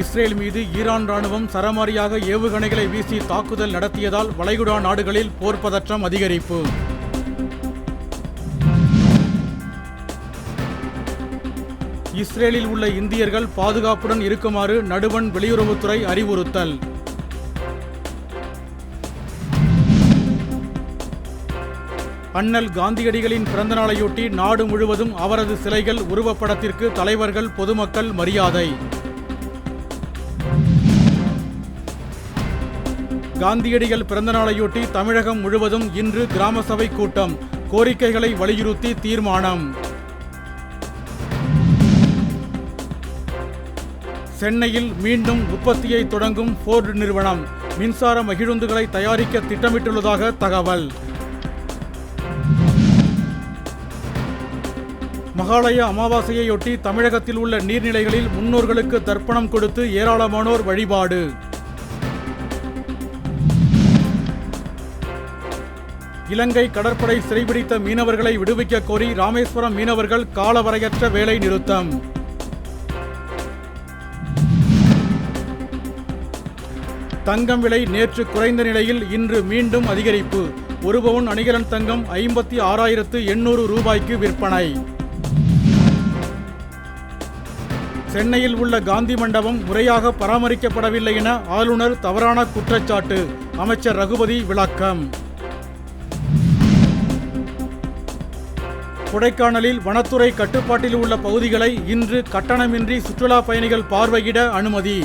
Israel மீது Iran ராணுவம் சரமாரியாக ஏவுகணைகளை வீசி தாக்குதல் நடத்தியதால் வளைகுடா நாடுகளில் போர் பதற்றம் அதிகரிப்பு. இஸ்ரேலில் உள்ள இந்தியர்கள் பாதுகாப்புடன் இருக்குமாறு நடுவண் வெளியுறவுத்துறை அறிவுறுத்தல். அண்ணல் காந்தியடிகளின் பிறந்தநாளையொட்டி நாடு முழுவதும் அவரது சிலைகள் உருவப்படத்திற்கு தலைவர்கள் பொதுமக்கள் மரியாதை. காந்தியடிகள் பிறந்தநாளையொட்டி தமிழகம் முழுவதும் இன்று கிராம சபை கூட்டம். கோரிக்கைகளை வலியுறுத்தி தீர்மானம். சென்னையில் மீண்டும் உற்பத்தியை தொடங்கும் ஃபோர்டு நிறுவனம். மின்சார மகிழுந்துகளை தயாரிக்க திட்டமிட்டுள்ளதாக தகவல். மகாலய அமாவாசையையொட்டி தமிழகத்தில் உள்ள நீர்நிலைகளில் முன்னோர்களுக்கு தர்ப்பணம் கொடுத்து ஏராளமானோர் வழிபாடு. இலங்கை கடற்படை சிறைபிடித்த மீனவர்களை விடுவிக்க கோரி ராமேஸ்வரம் மீனவர்கள் காலவரையற்ற வேலை நிறுத்தம். தங்கம் விலை நேற்று குறைந்த நிலையில் இன்று மீண்டும் அதிகரிப்பு. ஒரு பவுன் அணிகலன் தங்கம் ஐம்பத்தி ஆறாயிரத்து எண்ணூறு ரூபாய்க்கு விற்பனை. சென்னையில் உள்ள காந்தி மண்டபம் முறையாக பராமரிக்கப்படவில்லை என ஆளுநர் தவறான குற்றச்சாட்டு. அமைச்சர் ரகுபதி விளக்கம். கொடைக்கானலில் வனத்துறை கட்டுப்பாட்டில் உள்ள பகுதிகளை இன்று கட்டணமின்றி சுற்றுலா பயணிகள் பார்வையிட அனுமதி.